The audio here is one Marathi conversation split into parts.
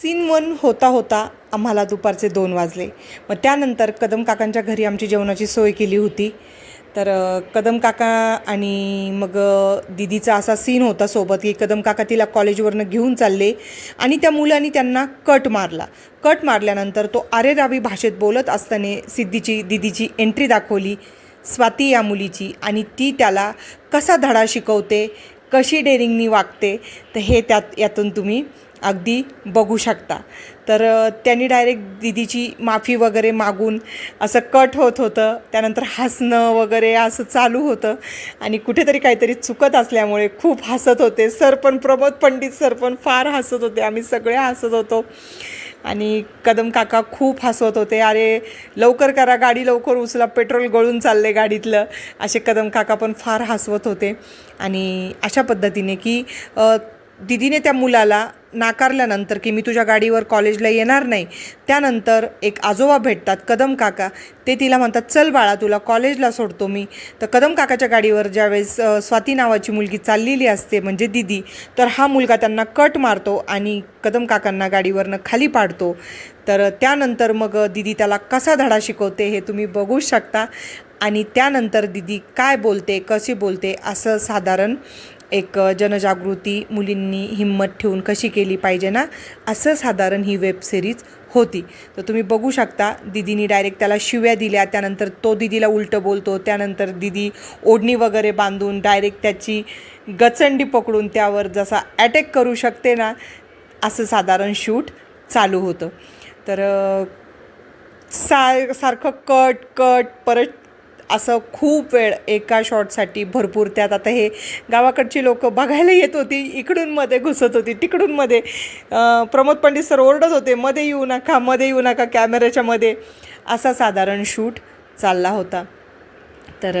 सीन वन होता होता आम्हाला दुपारचे दोन वाजले. मग त्यानंतर कदम काकांच्या घरी आमची जेवणाची सोय केली होती. तर कदम काका आणि मग दिदीचा असा सीन होता सोबत की कदम काका तिला कॉलेजवरनं घेऊन चालले आणि त्या मुलांनी त्यांना कट मारला. कट मारल्यानंतर तो आरेरावी भाषेत बोलत असताना सिद्धीची दिदीची एंट्री दाखवली स्वाती या मुलीची आणि ती त्याला कसा धडा शिकवते कशी डेरिंगनी वागते तर हे त्यात यातून तुम्ही अगदी बघू शकता. तर त्यांनी डायरेक्ट दिदीची माफी वगैरे मागून असं कट होत होतं. त्यानंतर हसणं वगैरे असं चालू होतं. आणि कुठेतरी काहीतरी चुकत असल्यामुळे खूप हसत होते. सर पण प्रमोद पंडित सर पण फार हसत होते. आम्ही सगळे हसत होतो. आणि कदम काका खूप हसवत होते. अरे लवकर करा गाडी लवकर उचला पेट्रोल गळून चालले गाडीतलं. असे कदम काका पण फार हसवत होते. आणि अशा पद्धतीने की दिदीने त्या मुलाला नाकारल्यानंतर की मी तुझ्या गाडीवर कॉलेजला येणार नाही त्यानंतर एक आजोबा भेटतात कदम काका. ते तिला म्हणतात चल बाळा तुला कॉलेजला सोडतो मी. तर कदम काकाच्या गाडीवर ज्यावेळेस स्वाती नावाची मुलगी चाललेली असते म्हणजे दिदी तर हा मुलगा त्यांना कट मारतो आणि कदम काकांना गाडीवरनं खाली पाडतो. तर त्यानंतर मग दिदी त्याला कसा धडा शिकवते हे तुम्ही बघू शकता. आणि त्यानंतर दिदी काय बोलते कशी बोलते असं साधारण एक जनजागृती मुलींनी हिंमत ठेवून कशी केली पाहिजे ना असं साधारण ही वेब सिरीज होती. तर तुम्ही बघू शकता दिदीनी डायरेक्ट त्याला शिव्या दिल्या त्यानंतर तो दिदीला उलटं बोलतो त्यानंतर दिदी ओढणी वगैरे बांधून डायरेक्ट त्याची गचंडी पकडून त्यावर जसा अटॅक करू शकते ना असं साधारण शूट चालू होतं. तर सा सारखं कट कट परत असं खूप वेळ एका शॉटसाठी भरपूर त्यात. आता हे गावाकडची लोक बघायला येत होती इकडून मध्ये घुसत होती तिकडून मध्ये. प्रमोद पंडित सर ओरडत होते मध्ये येऊ नका मध्ये येऊ नका कॅमेऱ्याच्या मध्ये. असा साधारण शूट चालला होता. तर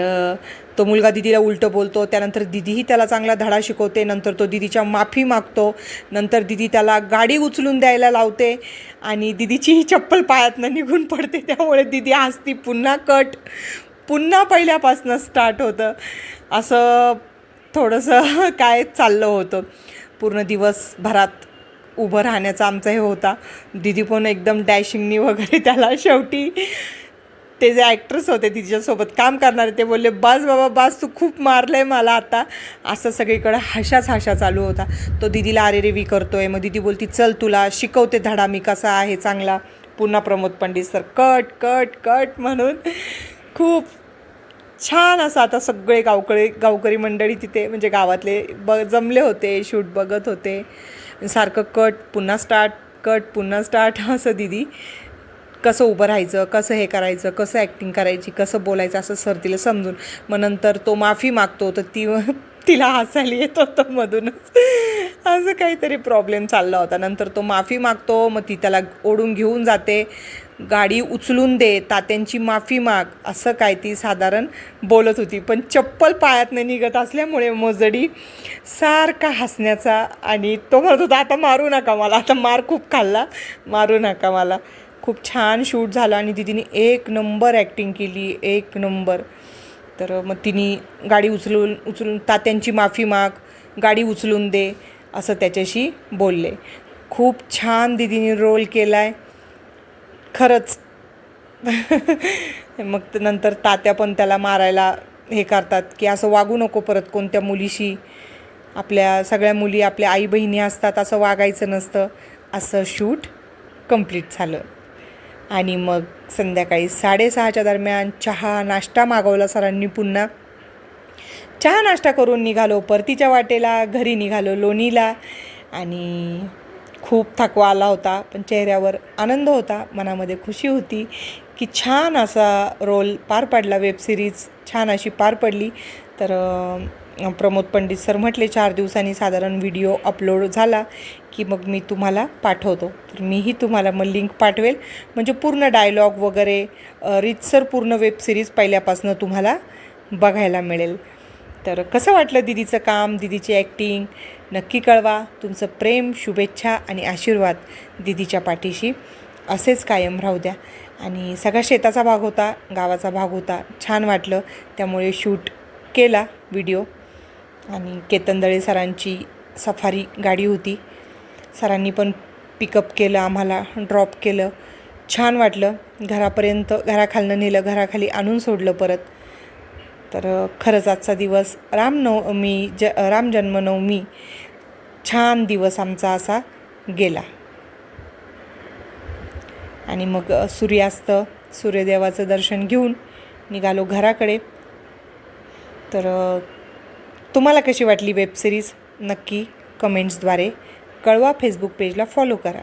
तो मुलगा दिदीला उलटं बोलतो त्यानंतर दिदीही त्याला चांगला धडा शिकवते नंतर तो दिदीच्या माफी मागतो नंतर दिदी त्याला गाडी उचलून द्यायला लावते आणि दिदीचीही चप्पल पायातनं निघून पडते त्यामुळे दिदी हसती पुन्हा कट. पुन्हा पहिल्यापासून स्टार्ट होतं. असं थोडंसं काय चाललं होतं. पूर्ण दिवसभरात उभं राहण्याचा आमचा हे होता. दिदी पण एकदम डॅशिंगनी वगैरे त्याला शेवटी ते जे ॲक्ट्रेस होते तिच्यासोबत काम करणारे ते बोलले बास बाबा बास तू खूप मारलं आहे मला आता. असं सगळीकडं हशाच हशा चालू होता. तो दिदीला करतो आहे मग दिदी बोलती चल तुला शिकवते धडा मी कसा आहे चांगला. पुन्हा Pramod Pandit sir cut cut cut म्हणून खूप छान असं आता सगळे गावकळे गावकरी मंडळी तिथे म्हणजे गावातले ब जमले होते शूट बघत होते. सारखं कट पुन्हा स्टार्ट कट पुन्हा स्टार्ट असं दिदी. कसं उभं राहायचं कसं हे करायचं कसं ॲक्टिंग करायची कसं बोलायचं असं सर तिला समजून. मग नंतर तो माफी मागतो तर ती तिला हसायला येत होतं मधूनच. असं काहीतरी प्रॉब्लेम चालला होता. नंतर तो माफी मागतो मग ती त्याला ओढून घेऊन जाते. गाडी उचलून दे तात्यांची माफी माग असं काय ती साधारण बोलत होती. पण चप्पल पायातनं निघत असल्यामुळे मोजडी सारखा हसण्याचा आणि तो म्हणत होता आता मारू नका मला आता मार खूप खाल्ला मारू नका मला. खूप छान शूट झालं आणि तिने एक नंबर ॲक्टिंग केली एक नंबर. तर मग तिने गाडी उचलून उचलून तात्यांची माफी माग गाडी उचलून दे असं त्याच्याशी बोलले. खूप छान दिदीने रोल केला आहे खरंच. मग नंतर तात्या पण त्याला मारायला हे करतात की असं वागू नको परत कोणत्या मुलीशी. आपल्या सगळ्या मुली आपल्या आई बहिणी असतात असं वागायचं नसतं. असं शूट कंप्लीट झालं. आणि मग संध्याकाळी साडेसहाच्या दरम्यान चहा नाश्ता मागवला सरांनी पुन्हा. चहा नाश्ता करून निघालो परतीच्या वाटेला घरी निघालो लोणीला. आणि खूप थकवा आला होता पण चेहऱ्यावर आनंद होता मनामध्ये खुशी होती की छान असा रोल पार पडला वेब सिरीज छान अशी पार पडली. तर प्रमोद पंडित सर म्हटले चार दिवसांनी साधारण व्हिडिओ अपलोड झाला की मग मी तुम्हाला पाठवतो. तर मीही तुम्हाला मग लिंक पाठवेल. म्हणजे पूर्ण डायलॉग वगैरे रितसर पूर्ण वेब सिरीज पहिल्यापासून तुम्हाला बघायला मिळेल. तर कसं वाटलं दिदीचं काम दिदीची ॲक्टिंग नक्की कळवा. तुमचं प्रेम शुभेच्छा आणि आशीर्वाद दिदीच्या पाठीशी असेच कायम राहू द्या. आणि सगळा शेताचा भाग होता गावाचा भाग होता. छान वाटलं. त्यामुळे शूट केला व्हिडिओ आणि केतनदळे सरांची सफारी गाडी होती. सरांनी पण पिकअप केलं आम्हाला ड्रॉप केलं. छान वाटलं. घरापर्यंत घराखालनं नेलं घराखाली आणून सोडलं परत. तर खरंच आजचा दिवस. रामनवमी ज राम जन्मनवमी छान दिवस आमचा असा गेला. आणि मग सूर्यास्त सूर्यदेवाचं दर्शन घेऊन निघालो घराकडे. तर तुम्हाला कशी वाटली वेबसिरीज नक्की कमेंट्सद्वारे कळवा. फेसबुक पेजला फॉलो करा.